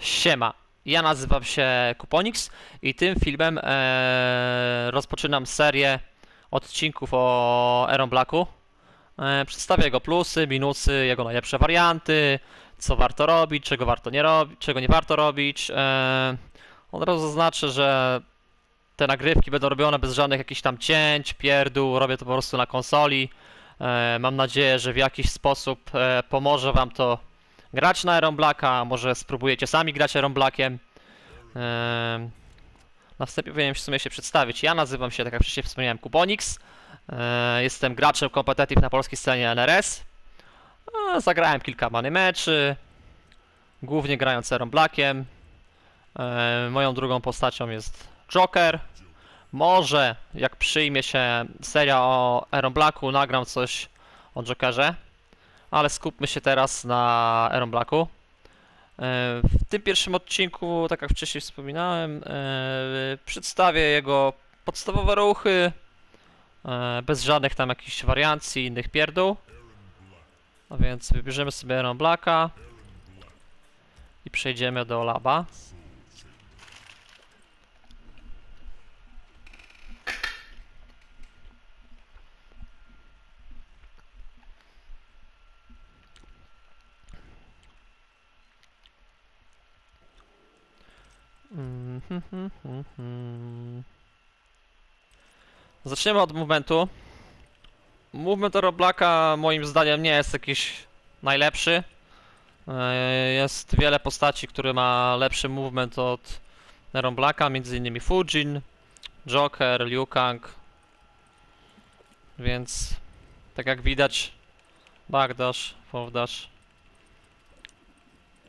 Siema, ja nazywam się Kuponix i tym filmem e, rozpoczynam serię odcinków o Aeron Blacku. E, przedstawię jego plusy, minusy, jego najlepsze warianty, co warto robić, czego warto nie robić, czego nie warto robić. E, od razu zaznaczę, że te nagrywki będą robione bez żadnych jakichś tam cięć, pierdół, robię to po prostu na konsoli. E, mam nadzieję, że w jakiś sposób e, pomoże wam to grać na Iron Blacka, może spróbujecie sami grać Iron Blackiem. Ehm, na wstępie powinienem w sumie się przedstawić. Ja nazywam się, tak jak wcześniej wspomniałem, Kuponix. Eee, jestem graczem competitive na polskiej scenie NRS. Eee, zagrałem kilka many meczy, głównie grając Iron Blackiem. Eee, moją drugą postacią jest Joker. Może, jak przyjmie się seria o Iron Blacku, nagram coś o Jokerze ale skupmy się teraz na Aeron Blacku. E, W tym pierwszym odcinku, tak jak wcześniej wspominałem, e, przedstawię jego podstawowe ruchy, e, bez żadnych tam jakichś wariancji, innych pierdół. A więc wybierzemy sobie Aeron Blacka i przejdziemy do laba. Zaczniemy od movementu. Movement Roblaka moim zdaniem nie jest jakiś najlepszy. E, Jest wiele postaci, które ma lepszy movement od Neron Blacka, między innymi Fujin, Joker, Liu Kang. Więc tak jak widać, backdash, forward dash.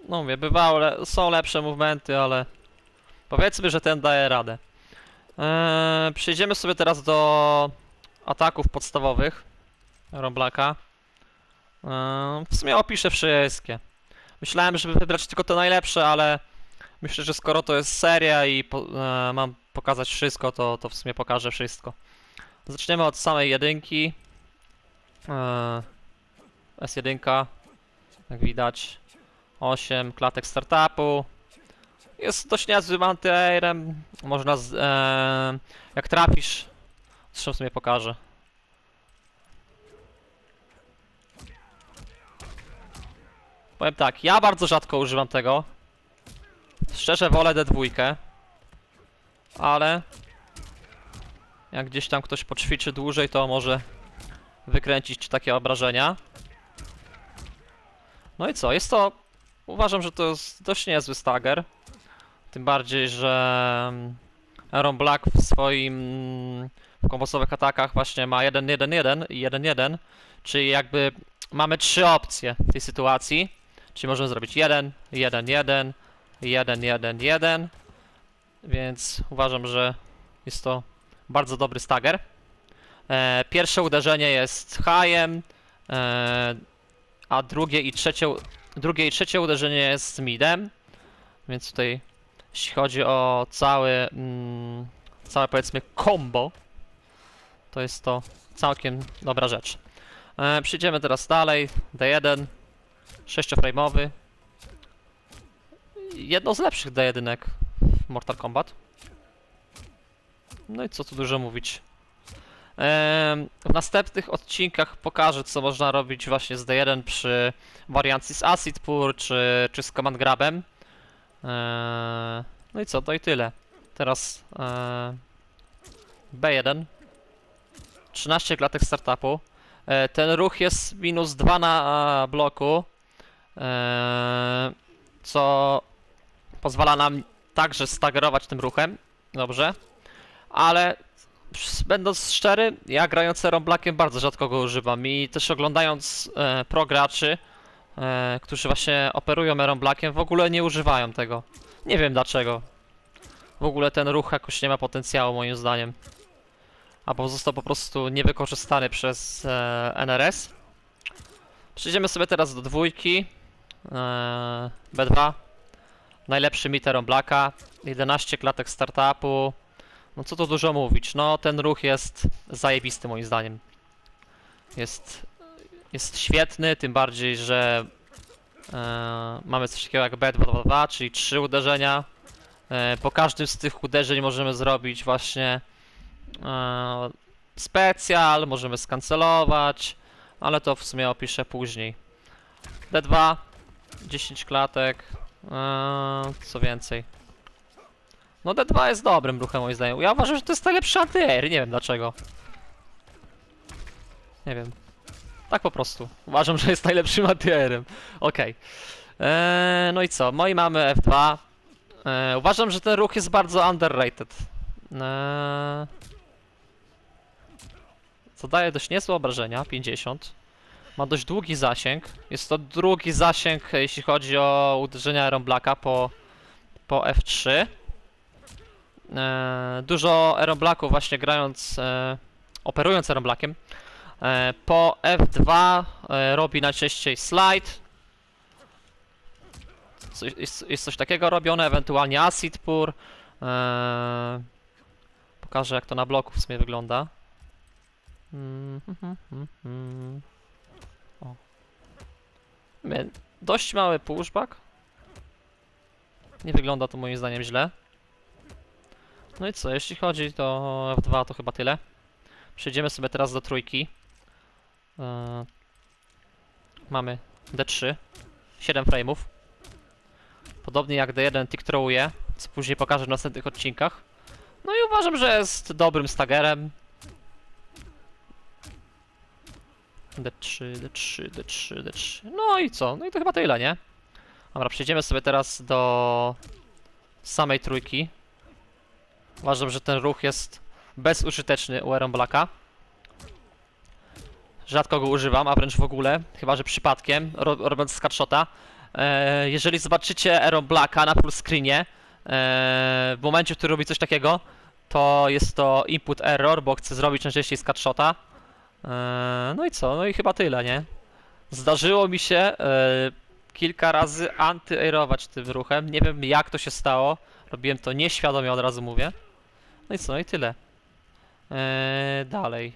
No mówię, bywało, le są lepsze movementy, ale Powiedzmy, że ten daje radę. Eee, przejdziemy sobie teraz do ataków podstawowych Roblaka. Eee, w sumie opiszę wszystkie. Myślałem, żeby wybrać tylko te najlepsze, ale myślę, że skoro to jest seria i po, eee, mam pokazać wszystko, to, to w sumie pokażę wszystko. Zaczniemy od samej jedynki. Eee, S1, jak widać. 8 klatek startupu. Jest dość niezłym antyairem. Można z, e, jak trafisz. Zresztą w sumie pokażę. Powiem tak, ja bardzo rzadko używam tego. Szczerze wolę D2. Ale jak gdzieś tam ktoś poćwiczy dłużej, to może wykręcić takie obrażenia. No i co? Jest to. Uważam, że to jest dość niezły stagger. Tym bardziej, że mm, Aaron Black w swoim w kombosowych atakach właśnie ma 1-1-1 i 1-1, czyli jakby mamy trzy opcje w tej sytuacji. Czyli możemy zrobić 1, 1, 1, 1, 1, 1. Więc uważam, że jest to bardzo dobry stagger. E, pierwsze uderzenie jest highem, e, a drugie i trzecie, drugie i trzecie uderzenie jest midem. Więc tutaj jeśli chodzi o cały, mm, całe powiedzmy combo, to jest to całkiem dobra rzecz. E, przejdziemy teraz dalej. D1, 6-frame'owy. Jedno z lepszych D1 w Mortal Kombat. No i co tu dużo mówić. Em, W następnych odcinkach pokażę, co można robić właśnie z D1 przy wariancji z Acid Pur czy, czy z Command Grabem. Eee, no i co, to i tyle. Teraz eee, B1. 13 klatek startupu. E, ten ruch jest minus 2 na e, bloku, e, co pozwala nam także staggerować tym ruchem. Dobrze. Ale będąc szczery, ja grając Aeron Blackiem bardzo rzadko go używam i też oglądając e, pro graczy, e, którzy właśnie operują Aeron Blackiem, w ogóle nie używają tego. Nie wiem dlaczego. W ogóle ten ruch jakoś nie ma potencjału moim zdaniem. Albo został po prostu niewykorzystany przez e, NRS. Przejdziemy sobie teraz do dwójki. E, B2. Najlepszy miterom Blacka. 11 klatek startupu. No co tu dużo mówić. No ten ruch jest zajebisty moim zdaniem. Jest, jest świetny, tym bardziej, że E, mamy coś takiego jak B222, czyli trzy uderzenia. E, po każdym z tych uderzeń możemy zrobić właśnie e, specjal, możemy skancelować, ale to w sumie opiszę później. D2, 10 klatek, e, co więcej. No D2 jest dobrym ruchem moim zdaniem. Ja uważam, że to jest najlepszy anty-air, nie wiem dlaczego. Nie wiem. Tak po prostu. Uważam, że jest najlepszym anty-airem. Okej. Eee, No i co? Moi mamy F2. Eee, uważam, że ten ruch jest bardzo underrated. Eee, Zadaje dość niezłe obrażenia, 50. Ma dość długi zasięg. Jest to drugi zasięg, jeśli chodzi o uderzenia Iron Blacka po, po F3. Eee, dużo Iron Blacków właśnie grając, e, operując Iron Blackiem. E, po F2 e, robi najczęściej slide. Jest, coś takiego robione, ewentualnie acid pour. E, pokażę jak to na bloku w sumie wygląda. O. Dość mały pushback. Nie wygląda to moim zdaniem źle. No i co, jeśli chodzi to o F2 to chyba tyle. Przejdziemy sobie teraz do trójki. Eee, mamy D3, 7 frame'ów. Podobnie jak D1 tick throwuje, co później pokażę w następnych odcinkach. No i uważam, że jest dobrym stagerem. D3, D3, D3, D3. No i co? No i to chyba tyle, nie? Dobra, przejdziemy sobie teraz do samej trójki. Uważam, że ten ruch jest bezużyteczny u Aaron Blacka. Rzadko go używam, a wręcz w ogóle, chyba że przypadkiem, ro robiąc skatshota. E, jeżeli zobaczycie Aaron Blacka na full screenie, e, w momencie, w którym robi coś takiego, to jest to input error, bo chce zrobić najczęściej skatshota. E, no i co? No i chyba tyle, nie? Zdarzyło mi się e, kilka razy anty-airować tym ruchem. Nie wiem jak to się stało. Robiłem to nieświadomie, od razu mówię. No i co? No i tyle. E, dalej.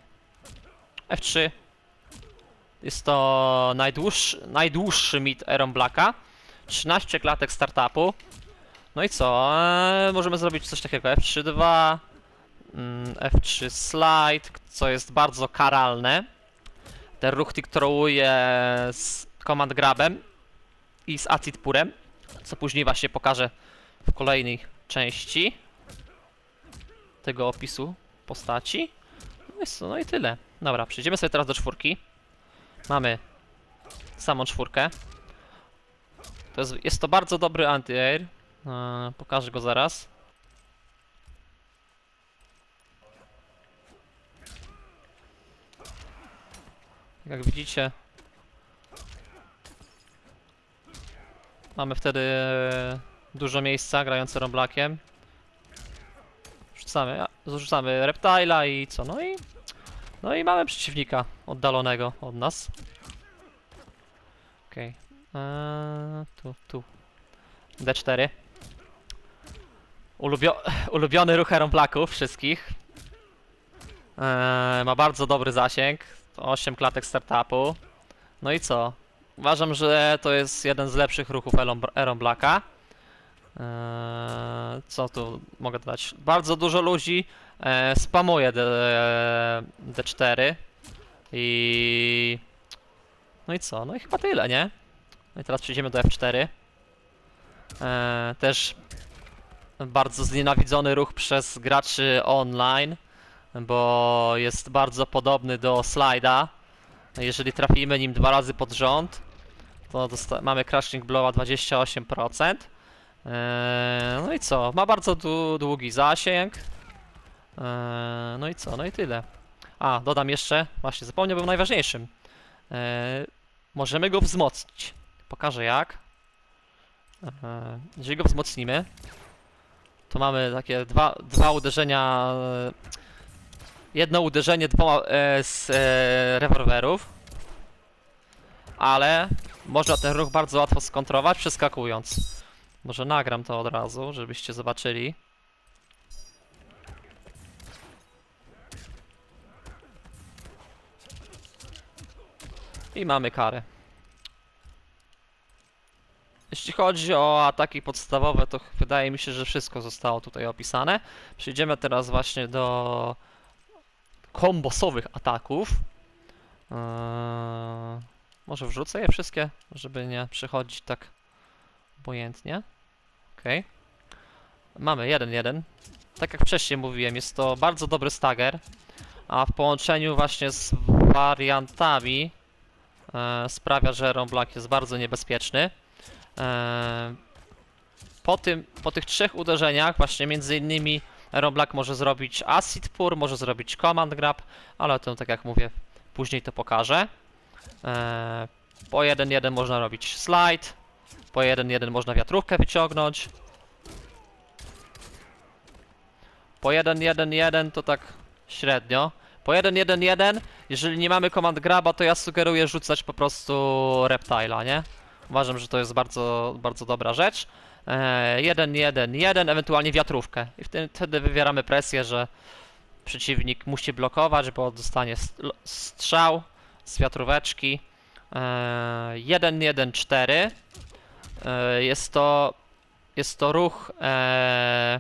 F3. Jest to najdłuższy, najdłuższy mit Aaron Blacka. 13 klatek startupu. No i co? Eee, możemy zrobić coś takiego. F3-2, mm, F3 slide, co jest bardzo karalne. Ten ruch tiktoruje z command grabem i z acid purem, co później właśnie pokażę w kolejnej części tego opisu postaci. No i? No i tyle. Dobra, przejdziemy sobie teraz do czwórki. Mamy samą czwórkę. To jest, jest to bardzo dobry anti-air. Eee, pokażę go zaraz. Jak widzicie, mamy wtedy dużo miejsca grając Romblakiem. Rzucamy, a, rzucamy Reptile'a i co? No i no i mamy przeciwnika oddalonego od nas. Okej. Eee, tu, tu. D4. Ulubio ulubiony ruch Aeroplaków wszystkich. Eee, ma bardzo dobry zasięg. 8 klatek startupu. No i co? Uważam, że to jest jeden z lepszych ruchów Aeron Blacka. Eee, co tu mogę dodać? Bardzo dużo ludzi e, spamuje D, D4 i no i co? No i chyba tyle, nie? No i teraz przejdziemy do F4. E, też bardzo znienawidzony ruch przez graczy online, bo jest bardzo podobny do slajda. Jeżeli trafimy nim dwa razy pod rząd, to mamy crashing blowa 28%. Eee, no i co? Ma bardzo dłu- długi zasięg. Eee, no i co? No i tyle. A, dodam jeszcze, właśnie zapomniałbym najważniejszym. Eee, możemy go wzmocnić. Pokażę jak. Eee, jeżeli go wzmocnimy, to mamy takie dwa, dwa uderzenia. e, Jedno uderzenie dwoma e, z e, rewolwerów. Ale można ten ruch bardzo łatwo skontrować, przeskakując. Może nagram to od razu, żebyście zobaczyli. I mamy karę. Jeśli chodzi o ataki podstawowe, to wydaje mi się, że wszystko zostało tutaj opisane. Przejdziemy teraz właśnie do kombosowych ataków. Eee, może wrzucę je wszystkie, żeby nie przychodzić tak obojętnie. Okej. Mamy 1-1. Tak jak wcześniej mówiłem, jest to bardzo dobry stagger, a w połączeniu właśnie z wariantami sprawia, że Ron Black jest bardzo niebezpieczny. E, po, tym, po tych trzech uderzeniach, właśnie między innymi Ron Black może zrobić Acid Pour, może zrobić Command Grab, ale o tym, tak jak mówię, później to pokażę. E, po 1-1 można robić slide, po 1-1 można wiatrówkę wyciągnąć. Po 1-1-1 to tak średnio. Po 1-1-1, jeżeli nie mamy command graba, to ja sugeruję rzucać po prostu reptile'a, nie? Uważam, że to jest bardzo, bardzo dobra rzecz. 1-1-1, ewentualnie wiatrówkę. I wtedy, wtedy wywieramy presję, że przeciwnik musi blokować, bo dostanie strzał z wiatróweczki. E, 1-1-4. E, Jest to, jest to ruch e,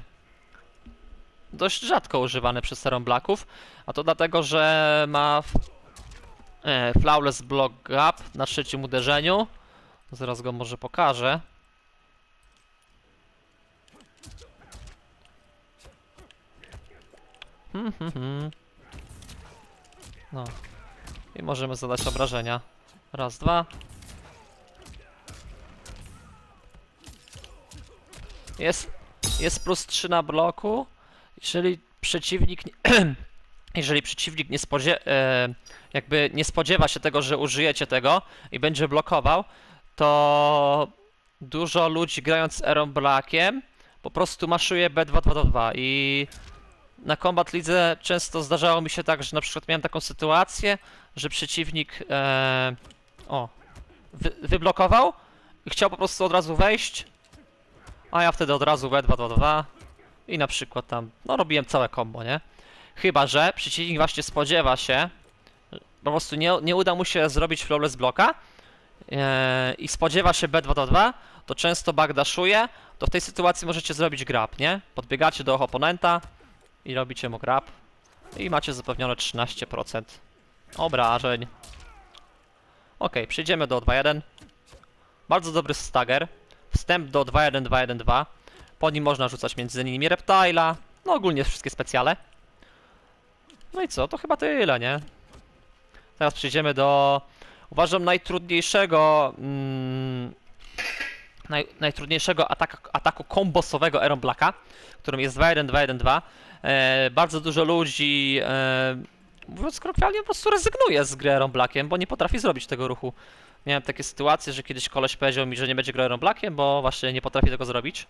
dość rzadko używany przez Serum Blacków, a to dlatego, że ma e, Flawless Block Gap na trzecim uderzeniu. Zaraz go może pokażę. Hmm, hmm, hmm. No. I możemy zadać obrażenia. Raz, dwa. Jest, jest plus 3 na bloku. Jeżeli przeciwnik. Nie, jeżeli przeciwnik nie spodzie, e, jakby nie spodziewa się tego, że użyjecie tego i będzie blokował, to dużo ludzi grając Aeron Blackiem po prostu maszuje B222 i na Combat Lidze często zdarzało mi się tak, że na przykład miałem taką sytuację, że przeciwnik e, o, wy, wyblokował i chciał po prostu od razu wejść, a ja wtedy od razu B222 i na przykład tam, no robiłem całe combo, nie? Chyba, że przeciwnik właśnie spodziewa się, po prostu nie, nie uda mu się zrobić flawless bloka e, i spodziewa się B222, to często backdashuje, to w tej sytuacji możecie zrobić grab, nie? Podbiegacie do oponenta i robicie mu grab i macie zapewnione 13% obrażeń. Ok, przejdziemy do 2.1. Bardzo dobry stagger. Wstęp do 2.1, 2.1, 2. Po nim można rzucać między innymi Reptile'a, no ogólnie wszystkie specjale. No i co, to chyba tyle, nie? Teraz przejdziemy do, uważam, najtrudniejszego, mm, naj, najtrudniejszego ataku, ataku kombosowego Aeron Blacka, którym jest 2-1, 2-1, 2. E, bardzo dużo ludzi, e, mówiąc kolokwialnie, po prostu rezygnuje z gry Aeron Blackiem, bo nie potrafi zrobić tego ruchu. Miałem takie sytuacje, że kiedyś koleś powiedział mi, że nie będzie grał Aeron Blackiem, bo właśnie nie potrafi tego zrobić.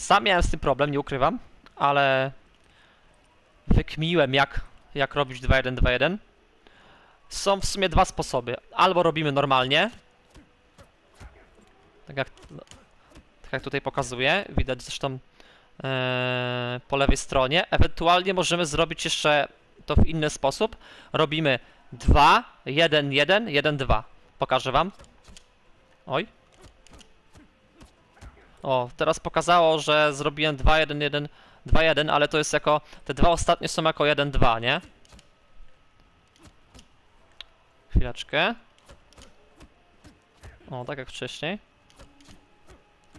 Sam miałem z tym problem, nie ukrywam, ale wykmiłem jak, jak robić 2-1, 2-1. Są w sumie dwa sposoby. Albo robimy normalnie, tak jak, no, tak jak tutaj pokazuję, widać zresztą e, po lewej stronie. Ewentualnie możemy zrobić jeszcze to w inny sposób. Robimy 2, 1, 1, 1, 2. Pokażę wam. Oj. O, teraz pokazało, że zrobiłem 2, 1, 1, 2, 1, ale to jest jako, te dwa ostatnie są jako 1, 2, nie? Chwileczkę. O, tak jak wcześniej.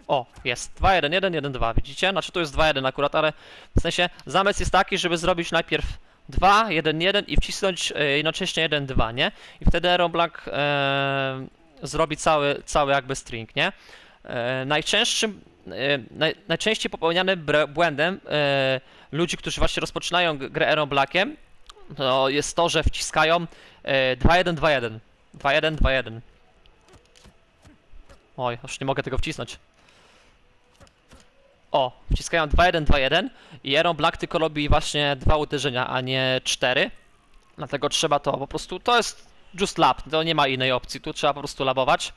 O, jest. 2, 1, 1, 1, 2. Widzicie? Znaczy to jest 2, 1 akurat, ale w sensie zamysł jest taki, żeby zrobić najpierw 2, 1, 1 i wcisnąć e, jednocześnie 1, 2, nie? I wtedy Aeron Black e, zrobi cały, cały jakby string, nie? E, najczęstszym, e, naj, najczęściej popełnianym błędem e, ludzi, którzy właśnie rozpoczynają grę Aeron Blackiem, to jest to, że wciskają e, 2, 1, 2, 1. 2, 1, 2, 1. Oj, już nie mogę tego wcisnąć. O, wciskają 2-1, 2-1 i Black tylko robi właśnie dwa uderzenia, a nie cztery. Dlatego trzeba to po prostu, to jest just lab, to nie ma innej opcji, tu trzeba po prostu labować.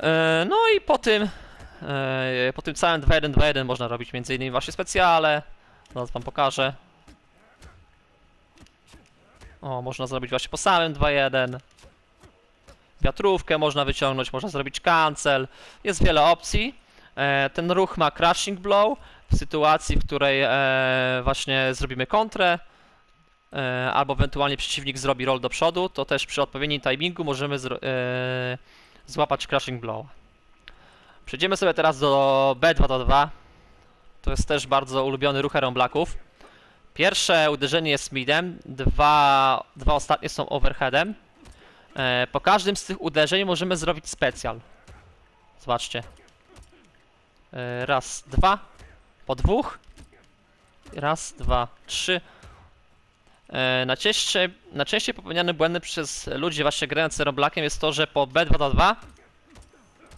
E, no i po tym, e, po tym całym 2-1, 2-1 można robić innymi właśnie specjale. Zaraz wam pokażę. O, można zrobić właśnie po samym 2-1. wiatrówkę można wyciągnąć, można zrobić cancel, jest wiele opcji. E, ten ruch ma crashing blow w sytuacji, w której właśnie zrobimy kontrę, albo ewentualnie przeciwnik zrobi roll do przodu, to też przy odpowiednim timingu możemy złapać crashing blow. Przejdziemy sobie teraz do B2-2. To jest też bardzo ulubiony ruch Iron Blacków. Pierwsze uderzenie jest midem, dwa, dwa ostatnie są overheadem. E, po każdym z tych uderzeń możemy zrobić specjal. Zobaczcie. E, raz, dwa. Po dwóch. Raz, dwa, trzy. E, najczęściej, najczęściej popełniane błędy przez ludzi właśnie grając Roblakiem jest to, że po B2-2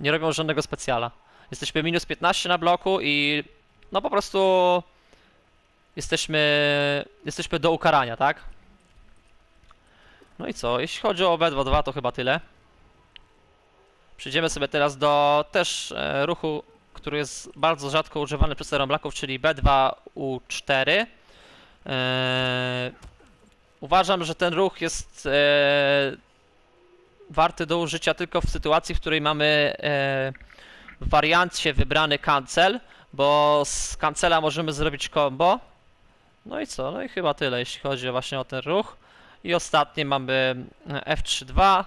nie robią żadnego specjala. Jesteśmy minus 15 na bloku i no po prostu jesteśmy, jesteśmy do ukarania, tak? No i co? Jeśli chodzi o B2-2 to chyba tyle. Przejdziemy sobie teraz do też e, ruchu, który jest bardzo rzadko używany przez Blaków, czyli B2U4. E, uważam, że ten ruch jest e, warty do użycia tylko w sytuacji, w której mamy e, w wariancie wybrany cancel, bo z cancela możemy zrobić combo. No i co? No i chyba tyle, jeśli chodzi właśnie o ten ruch. I ostatnie mamy F3-2.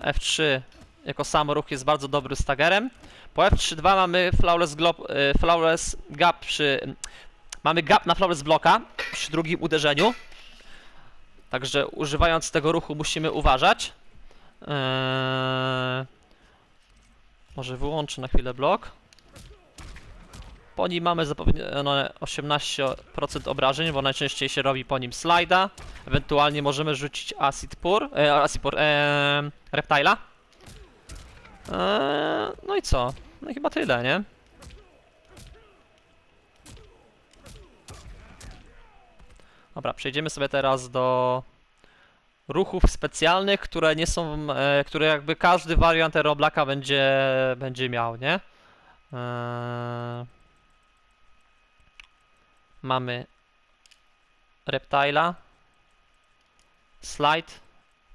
F3 jako sam ruch jest bardzo dobry stagerem. Po F3-2 mamy flawless, glo- e, flawless gap przy... Mamy gap na flawless bloka przy drugim uderzeniu. Także używając tego ruchu musimy uważać. Eee... Może wyłączę na chwilę blok. Po nim mamy zapewnione 18% obrażeń, bo najczęściej się robi po nim slajda. Ewentualnie możemy rzucić acid pur, e, acid pur, reptila. E, no i co? No i chyba tyle, nie? Dobra, przejdziemy sobie teraz do ruchów specjalnych, które nie są, e, które jakby każdy wariant Aeroblaka będzie, będzie miał, nie? E, mamy Reptila, Slide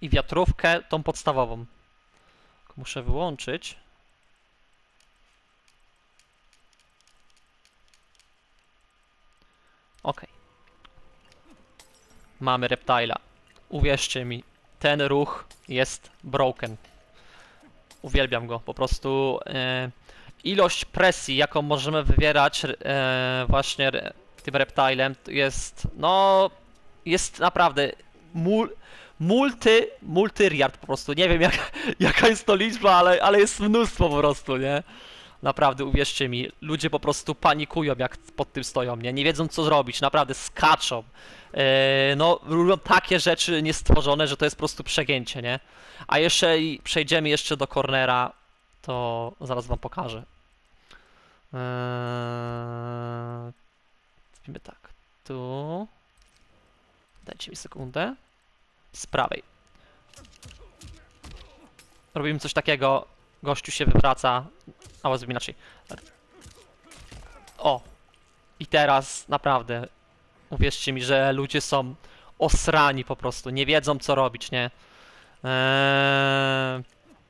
i wiatrówkę, tą podstawową. Muszę wyłączyć. Ok. Mamy Reptila. Uwierzcie mi, ten ruch jest broken. Uwielbiam go, po prostu e, ilość presji, jaką możemy wywierać e, właśnie re- tym reptilem jest, no, jest naprawdę mul, multy, multyriard po prostu. Nie wiem jak, jaka jest to liczba, ale, ale jest mnóstwo po prostu, nie? Naprawdę, uwierzcie mi, ludzie po prostu panikują jak pod tym stoją, nie? Nie wiedzą co zrobić, naprawdę skaczą. E, no, robią takie rzeczy niestworzone, że to jest po prostu przegięcie, nie? A jeszcze przejdziemy jeszcze do cornera, to zaraz wam pokażę. Eee, tak, tu. Dajcie mi sekundę. Z prawej. Robimy coś takiego, gościu się wywraca, a zrobimy inaczej. O! I teraz naprawdę, uwierzcie mi, że ludzie są osrani po prostu, nie wiedzą co robić, nie? Eee,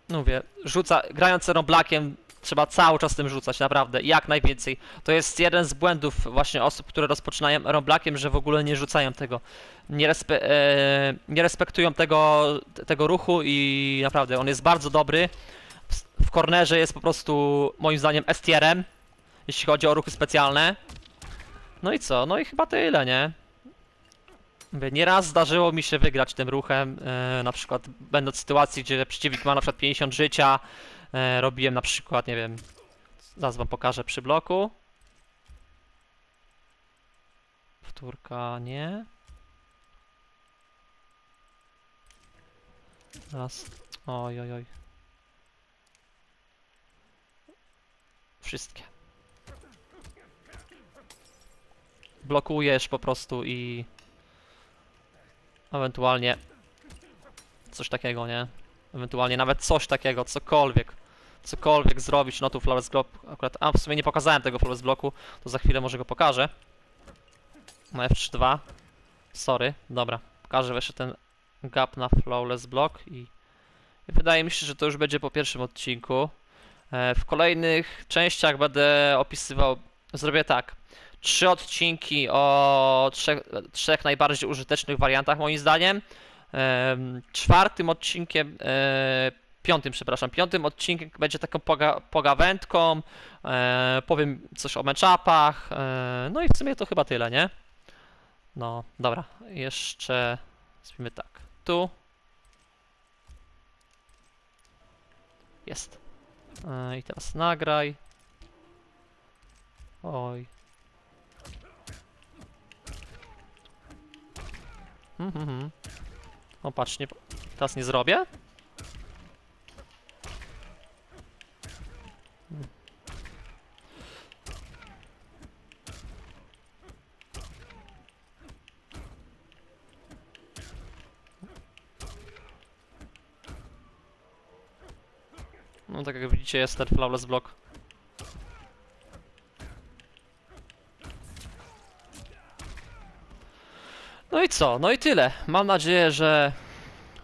no mówię, rzuca, grając Blakiem trzeba cały czas tym rzucać, naprawdę, jak najwięcej. To jest jeden z błędów właśnie osób, które rozpoczynają Blakiem, że w ogóle nie rzucają tego. Nie, respe, e, nie respektują tego, tego ruchu i naprawdę, on jest bardzo dobry. W, kornerze jest po prostu, moim zdaniem, S-tierem, jeśli chodzi o ruchy specjalne. No i co? No i chyba tyle, nie? Nieraz zdarzyło mi się wygrać tym ruchem, e, na przykład będąc w sytuacji, gdzie przeciwnik ma na przykład 50 życia, e, robiłem na przykład, nie wiem, zaraz wam pokażę przy bloku. Wtórka nie. Raz. Oj, oj, oj. Wszystkie. Blokujesz po prostu i ewentualnie coś takiego, nie? Ewentualnie nawet coś takiego, cokolwiek. Cokolwiek zrobić, no tu Flawless Block akurat, a w sumie nie pokazałem tego Flawless Blocku, to za chwilę może go pokażę. Na F3-2. Sorry, dobra. Pokażę jeszcze ten gap na Flawless Block i Wydaje mi się, że to już będzie po pierwszym odcinku. E, W kolejnych częściach będę opisywał. Zrobię tak. Trzy odcinki o trzech, trzech najbardziej użytecznych wariantach, moim zdaniem. Em, Czwartym odcinkiem, e, piątym, przepraszam, piątym odcinkiem będzie taką poga, pogawędką. E, powiem coś o matchupach. E, no i w sumie to chyba tyle, nie? No, dobra. Jeszcze zrobimy tak. Tu. Jest. E, I teraz nagraj. Oj. Mhm, patrz, nie, teraz nie zrobię? Tak jak widzicie jest ten flawless block. No i co? No i tyle. Mam nadzieję, że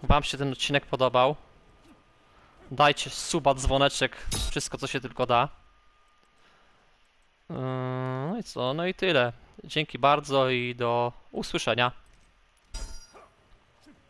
Wam się ten odcinek podobał. Dajcie suba, dzwoneczek, wszystko co się tylko da. Yy, No i co? No i tyle. Dzięki bardzo i do usłyszenia.